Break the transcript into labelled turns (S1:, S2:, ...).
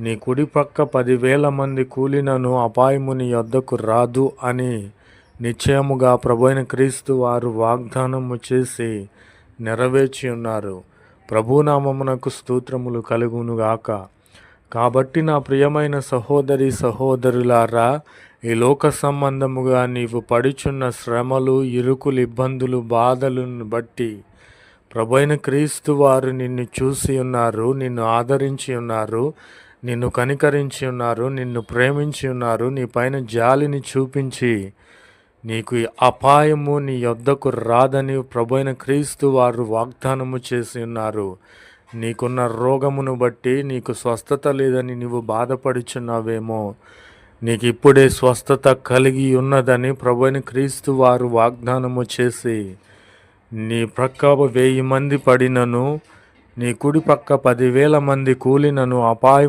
S1: నీ కుడి పక్క పదివేల మంది కూలినను అపాయము నీ యొద్దకు రాదు అని నిశ్చయముగా ప్రభుైన క్రీస్తు వారు వాగ్దానము చేసి నెరవేర్చి ఉన్నారు. ప్రభునామమునకు స్తోత్రములు కలుగునుగాక. కాబట్టి నా ప్రియమైన సహోదరి సహోదరులారా ఈ లోక సంబంధముగా నీవు పడుచున్న శ్రమలు ఇరుకులు ఇబ్బందులు బాధలను బట్టి ప్రభైన క్రీస్తు వారు నిన్ను చూసి ఉన్నారు నిన్ను ఆదరించి ఉన్నారు. నిన్ను కనికరించి ఉన్నారు నిన్ను ప్రేమించి ఉన్నారు నీ పైన జాలిని చూపించి నీకు అపాయము నీ యొద్దకు రాదని ప్రభైన క్రీస్తు వారు వాగ్దానము చేసి ఉన్నారు. నీకున్న రోగమును బట్టి నీకు స్వస్థత లేదని నీవు బాధపడుచున్నావేమో. నీకు ఇప్పుడే స్వస్థత కలిగి ఉన్నదని ప్రభుైన క్రీస్తు వారు వాగ్దానము చేసి నీ ప్రక్క వెయ్యి మంది పడినను నీ కుడి పక్క పదివేల మంది కూలినను అపాయం